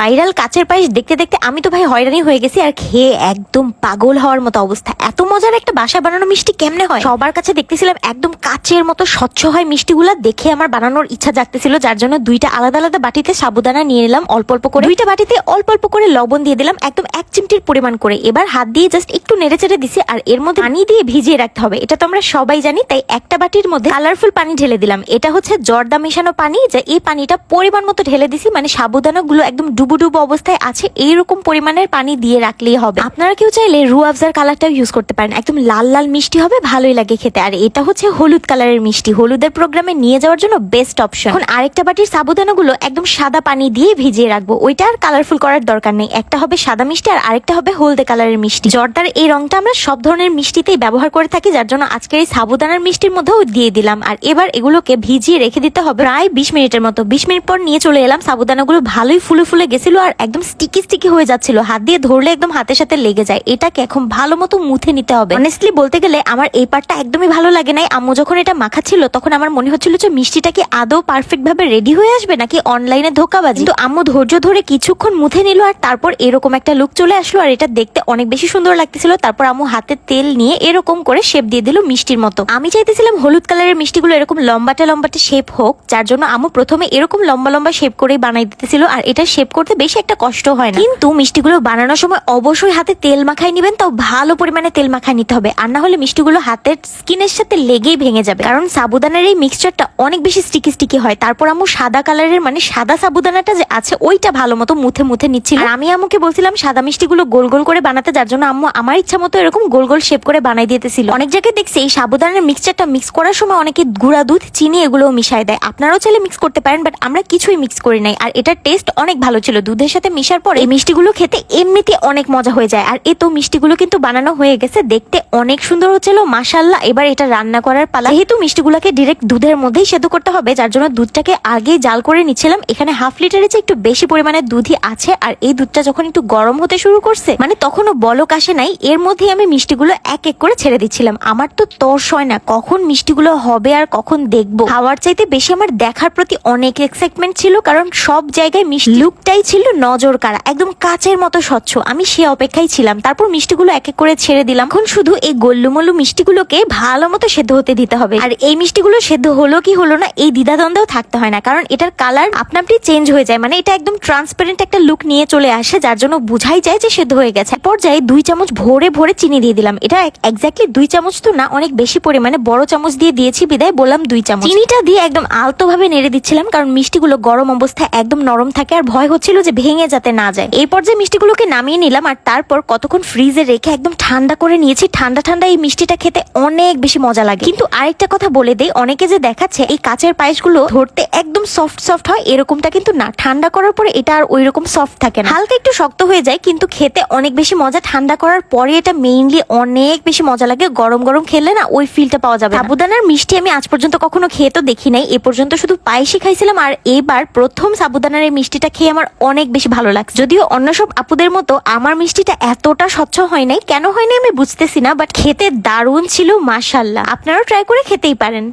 Viral কাচের পায়েস দেখতে দেখতে আমি তো ভাই হয়রানি হয়ে গেছি আর খেয়ে একদম পাগল হওয়ার মতো অবস্থা। এত মজার একটা বাসায় বানানো মিষ্টি কেমনে হয়? সবার কাছে দেখতেছিলাম একদম কাচের মতো স্বচ্ছ হয় মিষ্টিগুলা দেখে আমার বানানোর ইচ্ছা জাগতেছিল, যার জন্য দুইটা আলাদা আলাদা বাটিতে সাবুদানা নিয়ে নিলাম অল্প অল্প করে। দুইটা বাটিতে অল্প অল্প করে লবণ দিয়ে দিলাম একদম এক চিমটির পরিমাণ করে। এবার হাত দিয়ে জাস্ট একটু নেড়ে চেড়ে দিছি আর এর মধ্যে পানি দিয়ে ভিজিয়ে রাখতে হবে। এটা তো আমরা সবাই জানি, তাই একটা বাটির মধ্যে কালারফুল পানি ঢেলে দিলাম। এটা হচ্ছে জর্দা মেশানো পানি, যা এই পানিটা পরিমাণ মতো ঢেলে দিছি মানে সাবুদানা গুলো একদম ডুবু ডুবু অবস্থায় আছে, এইরকম পরিমাণের পানি দিয়ে রাখলেই হবে। আপনারা কেউ চাইলে রু আফজার কালারটাও ইউজ করতে পারেন। একদম লাল লাল মিষ্টি হবে, ভালোই লাগে খেতে। আর এটা হচ্ছে হলুদ কালারের মিষ্টি। হলুদের প্রোগ্রামে নিয়ে যাওয়ার জন্য বেস্ট অপশন এখন আরেকটা বাটির সাবুদানা গুলো একদম সাদা পানি দিয়ে ভিজিয়ে রাখব। ওইটা আর কালারফুল করার দরকার নেই। একটা হবে সাদা মিষ্টি আর আরেকটা হবে হলদে কালারের মিষ্টি। জর্দার এই রংটা আমরা সব ধরনের মিষ্টিতেই ব্যবহার করে থাকি, যার জন্য আজকের এই সাবুদানার মিষ্টির মধ্যেও দিয়ে দিলাম। আর এবার এগুলোকে ভিজিয়ে রেখে দিতে হবে। প্রায় বিশ মিনিটের মতো, বিশ মিনিট পর নিয়ে চলে এলাম। সাবুদানাগুলো ভালোই ফুলে ফুলে গেছিল আর একদম স্টিকি স্টিকি হয়ে যাচ্ছিল। হাত দিয়ে ধরলে একদম হাতের সাথে লেগে যায়। এটাকে এখন ভালো মতো মুথে নিতে হবে। অনেস্টলি বলতে গেলে আমার এই পার্টটা একদমই ভালো লাগে নাই। আম্মু যখন এটা মাখা ছিল তখন আমার মনে হচ্ছিল যে মিষ্টিটা কি আদৌ পারফেক্ট ভাবে রেডি হয়ে আসবে নাকি অনলাইনে ধোকাবাজি? কিন্তু আম্মু ধৈর্য ধরে কিছুক্ষণ মুথে নিল আর তারপর এরকম একটা লুক চলে আসলো আর এটা দেখতে অনেক বেশি সুন্দর লাগতেছিল। তারপর আম্মু হাতে তেল নিয়ে এরকম করে শেপ দিয়ে দিল মিষ্টির মতো। আমি চাইতেছিলাম হলুদ কালারের মিষ্টিগুলো এরকম লম্বাটে লম্বাটে শেপ হোক, যার জন্য আম্মু প্রথমে এরকম লম্বা লম্বা শেপ করেই বানাই দিতেছিল আর এটা শেপ করতে বেশি একটা কষ্ট হয় না। কিন্তু মিষ্টিগুলো বানানোর সময় অবশ্যই হাতে তেল মাখায় নিবেন তাও ভালো পরিমাণে তেল মাখায় নিতে হবে। আর না হলে মিষ্টিগুলো হাতের স্কিনের সাথে লেগেই ভেঙে যাবে। কারণ সাবুদানার এই মিক্সচারটা অনেক বেশি স্টিকি স্টিকি হয়। তারপর আম্মু সাদা কালারের মানে সাদা সাবুদানাটা যে আছে, ওইটা ভালো মতো মুথে মুথে নিচ্ছিল। আমি আম্মুকে বলছিলাম, সাদা মিষ্টিগুলো গোল গোল করে বানাতে, যার জন্য আম্মু আমার ইচ্ছা মতো এরকম গোল গোল শেপ করে বানাই দিতেছিল। অনেক জায়গায় দেখছি এই সাবুদানার মিক্সচারটা মিক্স করার সময় অনেকে গুঁড়া দুধ, চিনি এগুলোও মিশায় দেয়। আপনারাও চাইলে মিক্স করতে পারেন বাট আমরা কিছুই মিক্স করি নাই। আর এটার টেস্ট অনেক ভালো ছিল। দুধের সাথে মিশার পর এই মিষ্টিগুলো খেতে এমনিতে অনেক মজা হয়ে যায়। আর এ তো মিষ্টিগুলো কিন্তু বানানো হয়ে গেছে। দেখতে অনেক সুন্দর হচ্ছিল। মাসাল্লাহ এবার এটা রান্না করার পালা। যেহেতু মিষ্টিগুলোকে ডিরেক্ট দুধের মধ্যেই সেদ্ধ করতে হবে, যার জন্য দুধটাকে আগে জাল করে নিচ্ছিলাম। এখানে হাফ লিটারের চেয়ে একটু বেশি পরিমাণে দুধই আছে। আর এই দুধটা যখন একটু গরম হতে শুরু করছে মানে তখনও বলক আসে নাই, এর মধ্যেই আমি মিষ্টিগুলো এক এক করে ছেড়ে দিচ্ছিলাম। আমার তো তর্স হয় না কখন মিষ্টিগুলো হবে আর কখন দেখব। খাওয়ার চাইতে বেশি আমার দেখার প্রতি অনেক এক্সাইটমেন্ট ছিল, কারণ সব জায়গায় মিষ্টি লুকটাই ছিল নজর কাড়া, একদম কাচের মতো স্বচ্ছ। আমি সে অপেক্ষায় ছিলাম, তারপর মিষ্টিগুলো এক এক করে ছেড়ে দিলাম। এখন শুধু এই গোল্লুমল্লু মিষ্টিগুলোকে ভালো মতো সেদ্ধ হতে দিতে হবে। আর এই মিষ্টিগুলো সেদ্ধ হলো কি হলো না, এই দ্বিধাদ্বন্দ্বেও থাকতে হয় না, কারণ এটার কালার আপনা চেঞ্জ হয়ে যায়। মানে এটা একদম ট্রান্সপারেন্ট একটা লুক নিয়ে চলে আসে, যার জন্য বুঝাই যায় যে সেদ্ধ হয়ে গেছে। পর্যায়ে দুই চামচ ভরে ভরে চিনি দিয়ে দিলাম। এটা এক্স্যাক্টলি দুই চামচ তো না, অনেক বেশি পরিমাণে বড় চামচ দিয়ে দিয়েছি বিদায়, বললাম দুই চামচ। চিনিটা দিয়ে একদম আলতো ভাবে নেড়ে দিচ্ছিলাম, কারণ মিষ্টিগুলো গরম অবস্থায় একদম নরম থাকে আর ভয় হচ্ছিল যে ভেঙে যাতে না যায়। এই পর্যায়ে মিষ্টিগুলোকে নামিয়ে নিলাম আর তারপর কতক্ষণ ফ্রিজে রেখে একদম ঠান্ডা করে নিয়েছি, ঠান্ডা ঠান্ডা এই মিষ্টিটা খেতে অনেক বেশি মজা লাগে। কিন্তু আরেকটা কথা বলে দেই, অনেকে যে দেখাচ্ছে এই কাচের পায়েসগুলো ধরতে একদম সফট সফট হয়, এরকমটা কিন্তু না। ঠান্ডা করার পরে এটা আর ওই রকম সফট থাকে না। হালকা একটু শক্ত হয়ে যায়, কিন্তু খেতে অনেক বেশি মজা। ঠান্ডা করার পরে এটা মেইনলি অনেক বেশি মজা লাগে। গরম গরম খেলে না ওই ফিলটা পাওয়া যাবে সাবুদানার মিষ্টি আমি আজ পর্যন্ত কখনো খেয়ে তো দেখি নাই। এ পর্যন্ত শুধু পায়েসই খাইছিলাম। আর এবার প্রথম সাবুদানার এই মিষ্টিটা খেয়ে আমার অনেক বেশি ভালো লাগছে। যদিও অন্য সব আপুদের মতো আমার মিষ্টিটা এতটা স্বচ্ছ হয় নাই। কেন হয় নাই আমি বুঝতেছি না বাট খেতে দারুণ ছিল মাসাল্লাহ আপনারাও ট্রাই করে খেতেই পারেন।